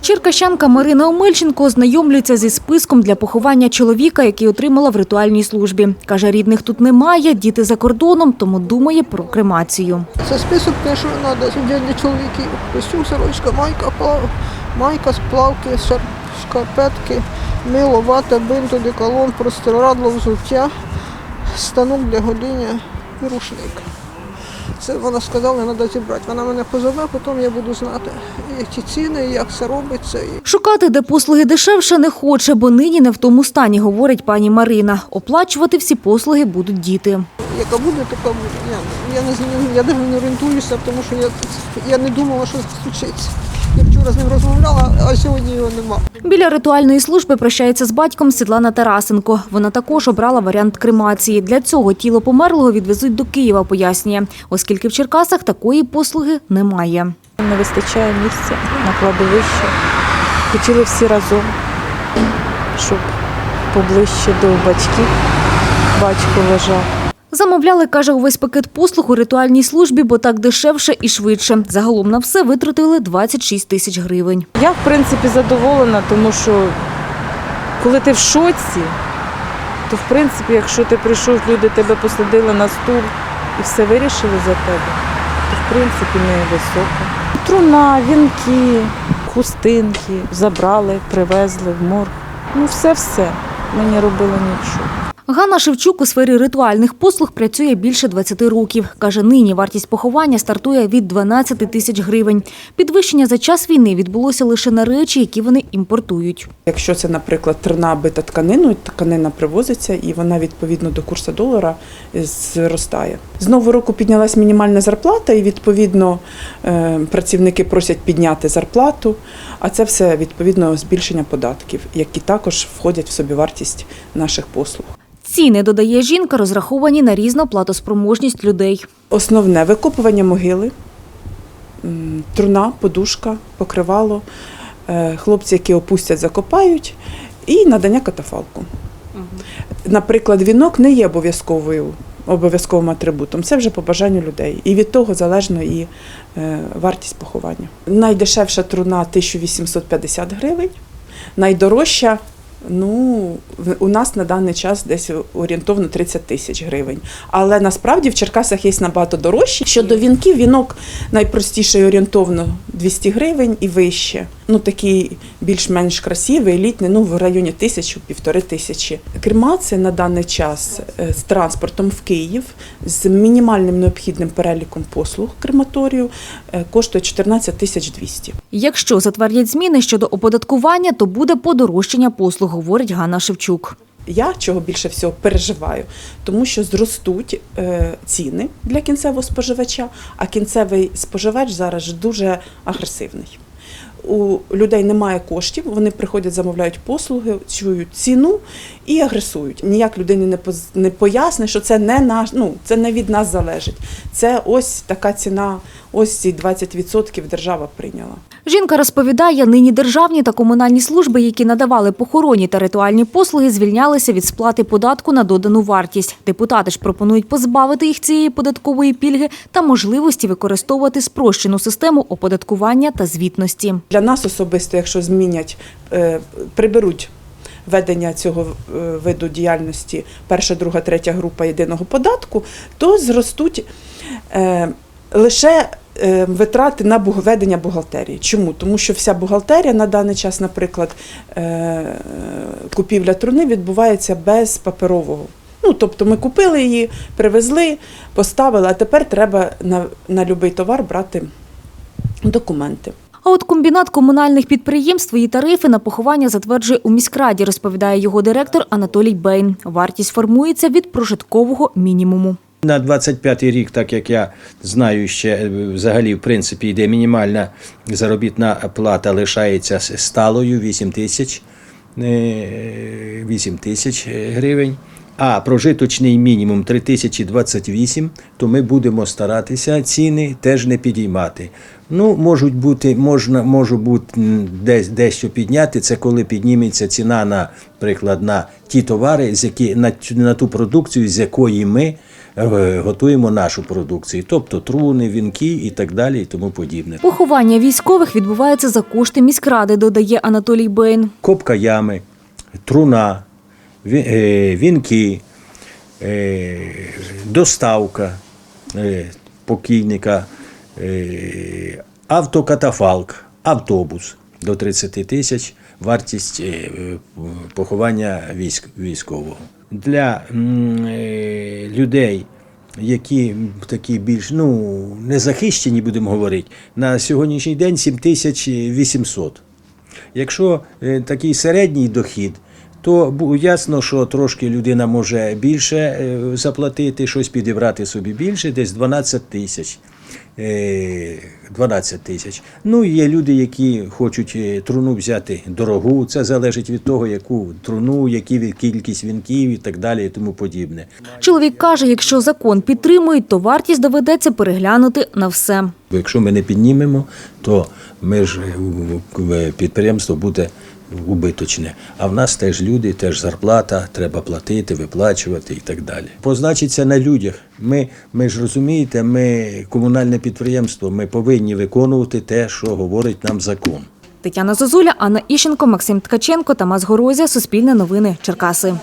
Черкащанка Марина Омельченко ознайомлюється зі списком для поховання чоловіка, який отримала в ритуальній службі. Каже, рідних тут немає, діти за кордоном, тому думає про кремацію. Це список те, що треба для чоловіків. Костюм, сорочка, майка, плав, майка, сплавки, шкарпетки, мило, вата, бинт, одеколон, простирадло, взуття, станок для годіння і рушник. Це вона сказала, треба зібрати. Вона мене позове, потім я буду знати, які ціни, як це робиться. Шукати, де послуги дешевше, не хоче, бо нині не в тому стані, говорить пані Марина. Оплачувати всі послуги будуть діти. яка буде, така буде. Я, я не я навіть не орієнтуюся, тому що я, я не думала, що це случиться. Вчора з ним розмовляла, а сьогодні його нема. Біля ритуальної служби прощається з батьком Світлана Тарасенко. Вона також обрала варіант кремації. Для цього тіло померлого відвезуть до Києва, пояснює, оскільки в Черкасах такої послуги немає. Не вистачає місця на кладовищі. Хотіли всі разом, щоб поближче до батьків батько лежав. Замовляли, каже, увесь пакет послуг у ритуальній службі, бо так дешевше і швидше. Загалом на все витратили 26 тисяч гривень. Я, в принципі, задоволена, тому що коли ти в шоці, то в принципі, якщо ти прийшов, люди тебе посадили на стул і все вирішили за тебе, то в принципі не високо. Труна, вінки, хустинки забрали, привезли в морг. Ну, все-все. Мені робили нічого. Ганна Шевчук у сфері ритуальних послуг працює більше 20 років. Каже, нині вартість поховання стартує від 12 тисяч гривень. Підвищення за час війни відбулося лише на речі, які вони імпортують. Якщо це, наприклад, трина бита тканиною, тканина привозиться і вона відповідно до курсу долара зростає. З нового року піднялась мінімальна зарплата, і відповідно е, працівники просять підняти зарплату. А це все відповідно збільшення податків, які також входять в собівартість наших послуг. Ціни, додає жінка, розраховані на різну платоспроможність людей. Основне викопування могили, труна, подушка, покривало, е, хлопці, які опустять, закопають, і надання катафалку. Наприклад, вінок не є обов'язковою. Обов'язковим атрибутом це вже по бажанню людей, і від того залежно і е, вартість поховання. Найдешевша труна 1850 гривень, найдорожча ну у нас на даний час десь орієнтовно 30 тисяч гривень. Але насправді в Черкасах є набагато дорожчі. Щодо вінків, вінок найпростіший орієнтовно 200 гривень і вище. Ну такий більш-менш красивий, елітний, ну в районі тисячі, півтори тисячі. Кремація на даний час е, з транспортом в Київ з мінімальним необхідним переліком послуг крематорію е, коштує 14 тисяч 200. Якщо затвердять зміни щодо оподаткування, то буде подорожчання послуг, говорить Ганна Шевчук. Я чого більше всього переживаю, тому що зростуть е, ціни для кінцевого споживача, а кінцевий споживач зараз дуже агресивний. У людей немає коштів, вони приходять, замовляють послуги, чують ціну і агресують. Ніяк людині не поз- не поясни, що це не наш, ну це не від нас залежить. Це ось така ціна, ось ці 20% держава прийняла. Жінка розповідає, нині державні та комунальні служби, які надавали похоронні та ритуальні послуги, звільнялися від сплати податку на додану вартість. Депутати ж пропонують позбавити їх цієї податкової пільги та можливості використовувати спрощену систему оподаткування та звітності. Для нас особисто, якщо змінять, е, приберуть ведення цього е, виду діяльності перша, друга, третя група єдиного податку, то зростуть е, лише витрати на ведення бухгалтерії. Чому? Тому що вся бухгалтерія на даний час, наприклад, купівля труни відбувається без паперового. Ну, тобто ми купили її, привезли, поставили, а тепер треба на, на будь-який товар брати документи. А от комбінат комунальних підприємств свої тарифи на поховання затверджує у міськраді, розповідає його директор Анатолій Бейн. Вартість формується від прожиткового мінімуму. На 25-й рік, так як я знаю, ще е, взагалі в принципі йде мінімальна заробітна плата лишається сталою 8 тисяч, е, 8 тисяч е, гривень. А прожиточний мінімум 3028, то ми будемо старатися ціни теж не підіймати. Ну, можуть бути, можна, може бути десь дещо підняти. Це коли підніметься ціна, наприклад, на ті товари, з які на, на ту продукцію, з якої ми е, готуємо нашу продукцію, тобто труни, вінки і так далі, і тому подібне. Поховання військових відбувається за кошти міськради, додає Анатолій Бейн. Копка ями, труна, вінки, е, доставка е, покійника, е, автокатафалк, автобус до 30 тисяч вартість е, е, поховання військ, військового. Для е, людей, які такі більш ну, незахищені, будемо говорити, на сьогоднішній день 7800. Якщо е, такий середній дохід, то ясно, що трошки людина може більше е, заплатити, щось підібрати собі більше, десь 12 тисяч. Е, 12 тисяч. Ну, є люди, які хочуть е, труну взяти дорогу. Це залежить від того, яку труну, які кількість вінків і так далі, і тому подібне. Чоловік каже, якщо закон підтримують, то вартість доведеться переглянути на все. Якщо ми не піднімемо, то ми ж е, підприємство буде убиточне. А в нас теж люди, теж зарплата, треба платити, виплачувати і так далі. Позначиться на людях. Ми, ми ж розумієте, ми комунальне підприємство, ми повинні виконувати те, що говорить нам закон. Тетяна Зозуля, Анна Іщенко, Максим Ткаченко, Тамас Горозія, Суспільне новини, Черкаси.